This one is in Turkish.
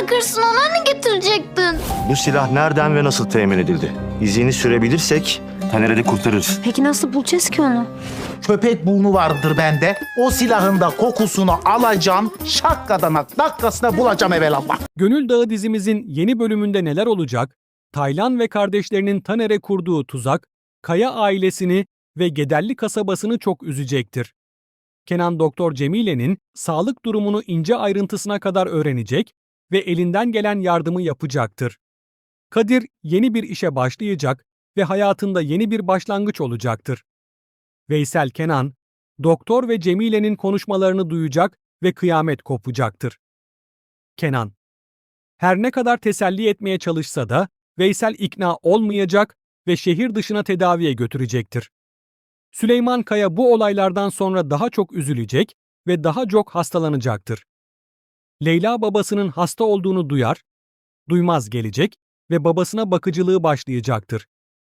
bırakırsın ona mı getirecektin? Bu silah nereden ve nasıl temin edildi? İzini sürebilirsek Taner'i de kurtarırız. Peki nasıl bulacağız ki onu? Köpek burnu vardır bende. O silahın da kokusunu alacağım. Şakkadanak dakikasına bulacağım evelallah. Gönül Dağı dizimizin yeni bölümünde neler olacak? Taylan ve kardeşlerinin Taner'e kurduğu tuzak, Kaya ailesini ve Gederli kasabasını çok üzecektir. Kenan Doktor Cemile'nin sağlık durumunu ince ayrıntısına kadar öğrenecek ve elinden gelen yardımı yapacaktır. Kadir yeni bir işe başlayacak ve hayatında yeni bir başlangıç olacaktır. Veysel Kenan, doktor ve Cemile'nin konuşmalarını duyacak ve kıyamet kopacaktır. Kenan her ne kadar teselli etmeye çalışsa da Veysel ikna olmayacak ve şehir dışına tedaviye götürecektir. Süleyman Kaya bu olaylardan sonra daha çok üzülecek ve daha çok hastalanacaktır. Leyla babasının hasta olduğunu duyar, duymaz gelecek ve babasına bakıcılığı başlayacaktır.